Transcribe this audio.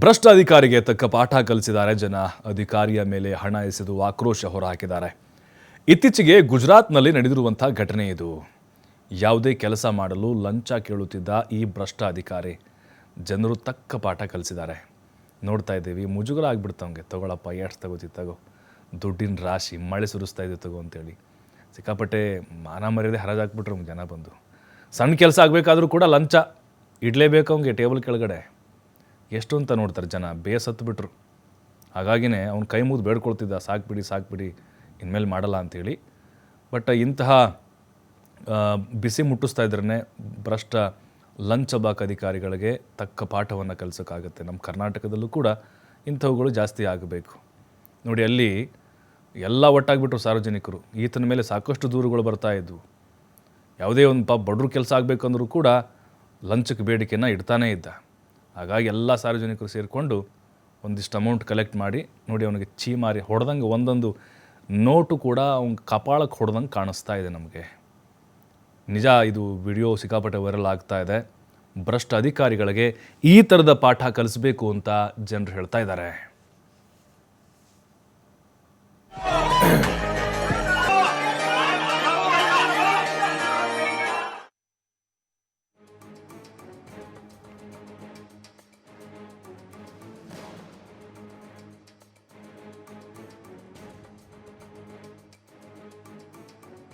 ಭ್ರಷ್ಟ ಅಧಿಕಾರಿಗೆ ತಕ್ಕ ಪಾಠ ಕಲಿಸಿದ್ದಾರೆ ಜನ. ಅಧಿಕಾರಿಯ ಮೇಲೆ ಹಣ ಎಸೆದು ಆಕ್ರೋಶ ಹೊರಹಾಕಿದ್ದಾರೆ. ಇತ್ತೀಚೆಗೆ ಗುಜರಾತ್ನಲ್ಲಿ ನಡೆದಿರುವಂಥ ಘಟನೆ ಇದು. ಯಾವುದೇ ಕೆಲಸ ಮಾಡಲು ಲಂಚ ಕೇಳುತ್ತಿದ್ದ ಈ ಭ್ರಷ್ಟ ಅಧಿಕಾರಿ ಜನರು ತಕ್ಕ ಪಾಠ ಕಲಿಸಿದ್ದಾರೆ. ನೋಡ್ತಾ ಇದ್ದೀವಿ, ಮುಜುಗರ ಆಗ್ಬಿಡ್ತವಂಗೆ ತಗೊಳಪ್ಪ, ಎಷ್ಟು ತಗೋತಿ, ತಗೋ. ದುಡ್ಡಿನ ರಾಶಿ ಮಳೆ ಸುರಿಸ್ತಾ ಇದೆ ತಗೋ ಅಂತೇಳಿ. ಸಿಕ್ಕಾಪಟ್ಟೆ ಮಾನ ಮರ್ಯಾದೆ ಹರಾಜಾಕ್ಬಿಟ್ರು ಜನ ಬಂದು. ಸಣ್ಣ ಕೆಲಸ ಆಗಬೇಕಾದ್ರೂ ಕೂಡ ಲಂಚ. ಇಡಲೇಬೇಕು ಅವ್ಗೆ ಟೇಬಲ್ ಕೆಳಗಡೆ. ಎಷ್ಟು ಅಂತ ನೋಡ್ತಾರೆ ಜನ, ಬೇಸತ್ತು ಬಿಟ್ರು. ಹಾಗಾಗಿನೇ ಅವ್ನು ಕೈ ಮುಗಿದು ಬೇಡ್ಕೊಳ್ತಿದ್ದ ಸಾಕ್ಬಿಡಿ ಸಾಕ್ಬಿಡಿ ಇನ್ಮೇಲೆ ಮಾಡಲ್ಲ ಅಂಥೇಳಿ ಬಟ್ ಇಂತಹ ಬಿಸಿ ಮುಟ್ಟಿಸ್ತಾ ಇದ್ರೇ ಭ್ರಷ್ಟ ಲಂಚ ಬಾಕ್ ಅಧಿಕಾರಿಗಳಿಗೆ ತಕ್ಕ ಪಾಠವನ್ನು ಕಲಿಸೋಕ್ಕಾಗುತ್ತೆ. ನಮ್ಮ ಕರ್ನಾಟಕದಲ್ಲೂ ಕೂಡ ಇಂಥವುಗಳು ಜಾಸ್ತಿ ಆಗಬೇಕು. ನೋಡಿ, ಅಲ್ಲಿ ಎಲ್ಲ ಒಟ್ಟಾಗಿಬಿಟ್ರು ಸಾರ್ವಜನಿಕರು. ಈತನ ಮೇಲೆ ಸಾಕಷ್ಟು ದೂರುಗಳು ಬರ್ತಾ ಇದ್ವು. ಯಾವುದೇ ಒಂದು ಪಾಪ ಬಡ್ರು ಕೆಲಸ ಆಗಬೇಕಂದ್ರೂ ಕೂಡ ಲಂಚಕ್ಕೆ ಬೇಡಿಕೆಯನ್ನು ಇಡ್ತಾನೇ ಇದ್ದ. ಹಾಗಾಗಿ ಎಲ್ಲ ಸಾರ್ವಜನಿಕರು ಸೇರಿಕೊಂಡು ಒಂದಿಷ್ಟು ಅಮೌಂಟ್ ಕಲೆಕ್ಟ್ ಮಾಡಿ ನೋಡಿ ಅವನಿಗೆ ಚೀಮಾರಿ ಹೊಡೆದಂಗೆ ಒಂದೊಂದು ನೋಟು ಕೂಡ ಅವ್ನ ಕಪಾಳಕ್ಕೆ ಹೊಡೆದಂಗೆ ಕಾಣಿಸ್ತಾ ಇದೆ ನಮಗೆ. ನಿಜ ಇದು ವಿಡಿಯೋ ಸಿಕ್ಕಾಪಟ್ಟೆ ವೈರಲ್ ಆಗ್ತಾ ಇದೆ. ಭ್ರಷ್ಟ ಅಧಿಕಾರಿಗಳಿಗೆ ಈ ಥರದ ಪಾಠ ಕಲಿಸಬೇಕು ಅಂತ ಜನರು ಹೇಳ್ತಾ ಇದ್ದಾರೆ.